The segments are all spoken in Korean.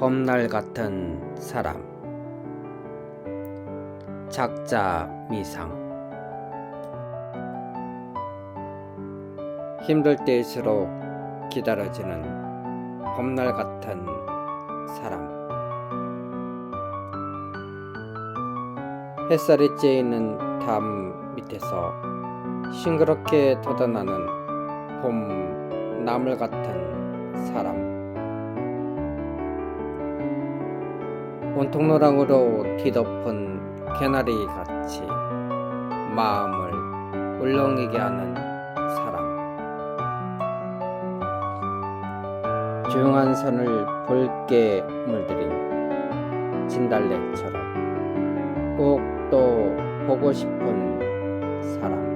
봄날 같은 사람. 작자 미상. 힘들 때일수록 기다려지는 봄날 같은 사람. 햇살이 쬐있는 담 밑에서 싱그럽게 돋아나는 봄 나물 같은 사람 온통 노랑으로 뒤덮은 개나리 같이 마음을 울렁이게 하는 사람. 조용한 선을 붉게 물들인 진달래처럼 꼭 또 보고 싶은 사람.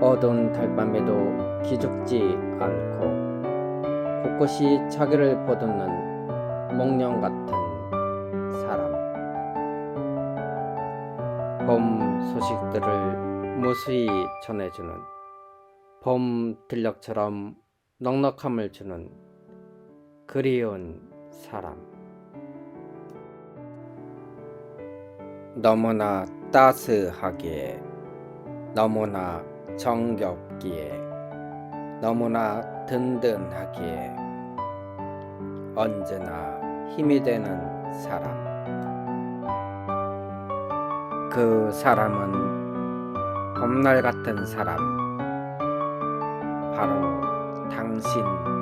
어두운 달밤에도 기죽지 않고 곳곳이 자기를 보듬는 목련 같은 사람. 봄 소식들을 무수히 전해주는 봄 들녘처럼 넉넉함을 주는 그리운 사람. 너무나 따스하기에 너무나 정겹기에 너무나 든든하기에 언제나 힘이 되는 사람 그 사람은 봄날 같은 사람 바로 당신입니다.